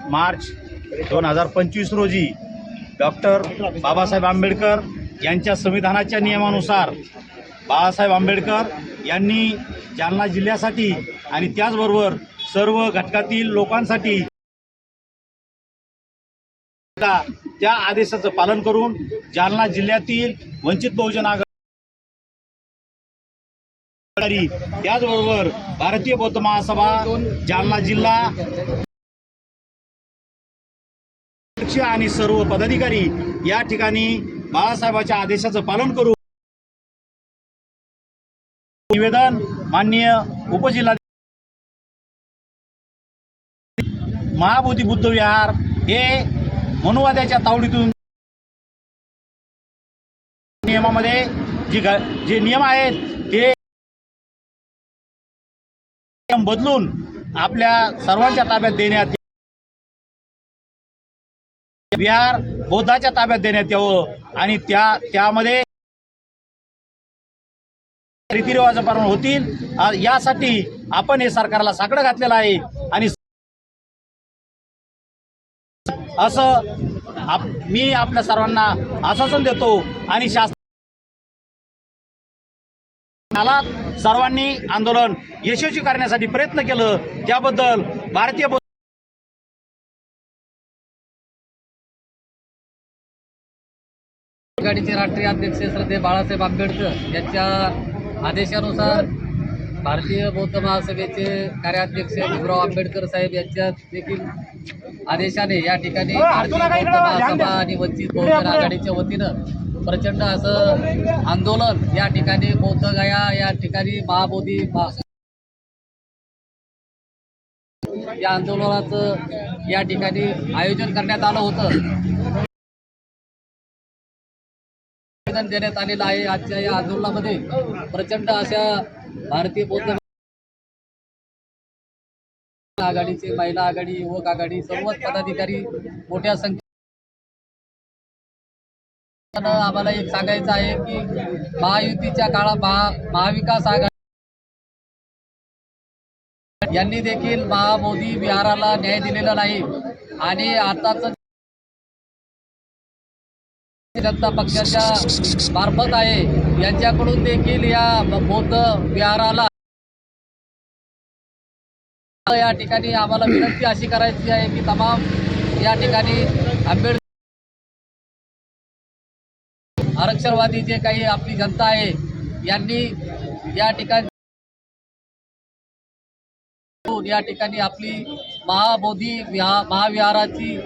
मार्च दोन हजार पंचवीस रोजी डॉक्टर बाबासाहेब आंबेडकर यांच्या संविधानाच्या नियमानुसार बाळासाहेब आंबेडकर यांनी जालना जिल्ह्यासाठी आणि त्याचबरोबर सर्व घटकातील लोकांसाठी त्या आदेशाचं पालन करून जालना जिल्ह्यातील वंचित बहुजन आघाडी त्याचबरोबर भारतीय बौद्ध महासभा जालना जिल्हा अध्यक्ष आणि सर्व पदाधिकारी या ठिकाणी बाळासाहेबाच्या आदेशाचं पालन करू. निवेदन माननीय उपजिल्हा महाबोधी बुद्ध विहार हे मनुवाद्याच्या तावडीतून नियमामध्ये जी जे नियम आहेत ते नियम बदलून आपल्या सर्वांच्या ताब्यात देण्यात बिहार बौद्धाच्या ताब्यात देण्यात यावं. आणि त्या त्यामध्ये रीतिरिवाजाप्रमाणे होतील. यासाठी आपण हे सरकारला साकडं घातलेलं आहे. आणि असं आप मी आपल्या सर्वांना आश्वासन देतो. आणि शासनाला सर्वांनी आंदोलन यशस्वी करण्यासाठी प्रयत्न केलं. त्याबद्दल भारतीय आघाडीचे राष्ट्रीय अध्यक्ष श्रद्धे बाळासाहेब आंबेडकर यांच्या आदेशानुसार भारतीय बौद्ध महासभेचे कार्याध्यक्ष भीमराव आंबेडकर साहेब यांच्या देखील आदेशाने या ठिकाणी भारतीय बौद्ध महासभा आणि वंचित बहुजन आघाडीच्या वतीनं प्रचंड असं आंदोलन या ठिकाणी बौद्ध गया या ठिकाणी महाबोधी महा- या आंदोलनाचं या ठिकाणी आयोजन करण्यात आलं होतं. निवेदन देण्यात आलेलं आहे आजच्या या आंदोलनामध्ये. प्रचंड अशा भारतीय बौद्ध आघाडीचे महिला आघाडी युवक आघाडी सर्वच पदाधिकारी मोठ्या संख्येनं आम्हाला एक सांगायचं आहे की महायुतीच्या काळात महा महाविकास आघाडी यांनी देखील महामोदी विहाराला न्याय दिलेला नाही. आणि आताच जनता पक्षाच्या मार्फत आहे. यांच्याकडून देखील या बौद्ध विहाराला या ठिकाणी आम्हाला विनंती अशी करायची आहे की तमाम या ठिकाणी आंबेडकर आरक्षणवादी जे काही आपली जनता आहे यांनी या ठिकाणी या ठिकाणी आपली महाबोधी विहा महाविहाराची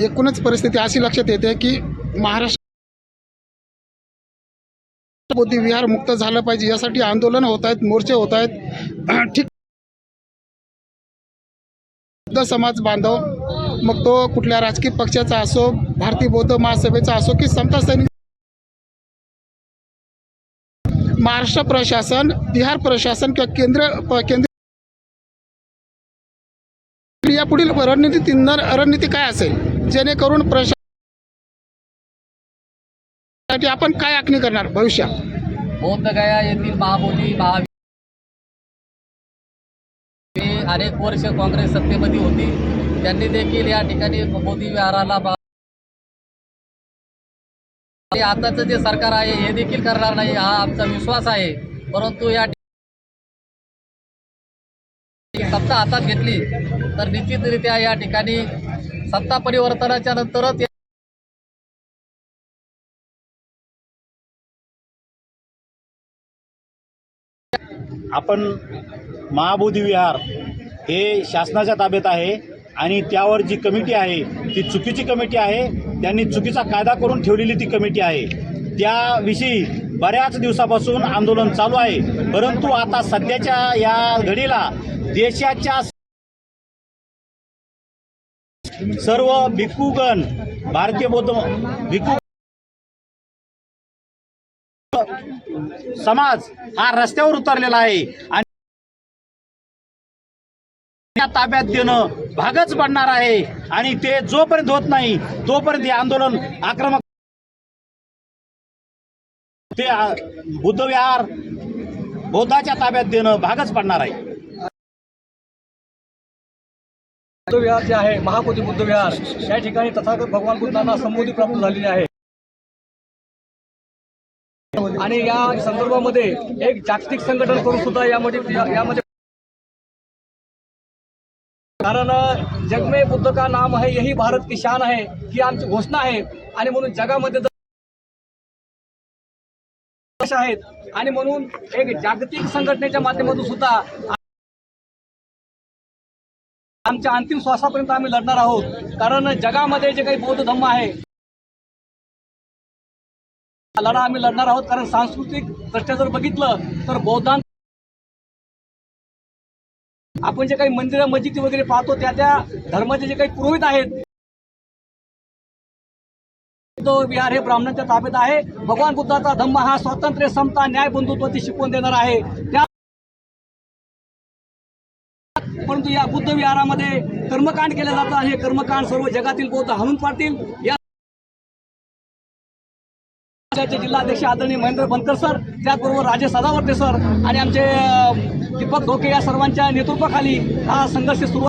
एकूणच परिस्थिती अशी लक्षात येते की महाराष्ट्र बौद्ध विहार मुक्त झालं पाहिजे यासाठी आंदोलन होत आहेत मोर्चे होत आहेत. ठीक. बौद्ध समाज बांधव मग तो कुठल्या राजकीय पक्षाचा असो भारतीय बौद्ध महासभेचा असो की समता सैनिक महाराष्ट्र प्रशासन बिहार प्रशासन किंवा केंद्र केंद्र यापुढील रणनीती रणनीती काय असेल? जेणेकरून प्रशा आपण काय आखणी करणार भविष्यात? बौद्ध येथील महाबोधी महावि अनेक वर्ष काँग्रेस सत्तेमध्ये होती. त्यांनी देखील या ठिकाणी मोदी विहाराला आताचं जे सरकार आहे हे देखील करणार नाही हा आमचा विश्वास आहे. परंतु या सत्ता हातात घेतली तर निश्चितरित्या या ठिकाणी सत्ता परिवर्तनाच्या नंतरच आपण महाबोधी विहार हे शासनाच्या ताब्यात आहे आणि त्यावर जी कमिटी आहे ती चुकीची कमिटी आहे त्यांनी चुकीचा कायदा करून ठेवलेली ती कमिटी आहे. त्याविषयी बऱ्याच दिवसापासून आंदोलन चालू आहे. परंतु आता सध्याच्या या घडीला देशाच्या सर्व भिक्खूगण भारतीय बौद्ध भिक्खू समाज हा रस्त्यावर उतरलेला आहे आणि त्या ताब्यात देणं भागच पडणार आहे आणि ते जोपर्यंत होत नाही तोपर्यंत हे आंदोलन आक्रमक ते बुद्धविहार बौद्धाच्या ताब्यात देणं भागच पडणार आहे. बुद्धविहार जे आहे महाबोधी बुद्धविहार या ठिकाणी तथागत भगवान बुद्धांना संबोधी प्राप्त झालेली आहे. आणि या संदर्भामध्ये एक जागतिक संघटन करून सुद्धा यामध्ये यामध्ये कारण जग में बुद्ध का नाम है यही भारत की शान आहे ही आमची घोषणा आहे. आणि म्हणून जगामध्ये आहेत. आणि म्हणून एक जागतिक संघटनेच्या माध्यमातून सुद्धा आमच्या अंतिम श्वासापर्यंत आम्ही लढणार आहोत. कारण जगामध्ये जे काही बौद्ध धम्म आहे लढा आम्ही लढणार आहोत. कारण सांस्कृतिक दृष्ट्या जर बघितलं तर बौद्धां आपण जे काही मंदिरं मस्जिदी वगैरे पाहतो त्या त्या धर्माचे जे काही पुरोहित आहेत तो विहार हे ब्राह्मणांच्या ताब्यात आहे. भगवान बुद्धाचा धम्म हा स्वातंत्र्य समता न्याय बंधुत्वाची शिकवण देणार आहे. त्या परंतु या बुद्ध विहारामध्ये कर्मकांड केलं जातं आणि हे कर्मकांड सर्व जगातील बौद्ध हाणून पाडतील. या जिल्हाध्यक्ष आदरणीय महेंद्र बनकर सर त्याचबरोबर राजे सदावर्ते सर आणि आमचे दीपक धोके या सर्वांच्या नेतृत्वाखाली हा संघर्ष सुरू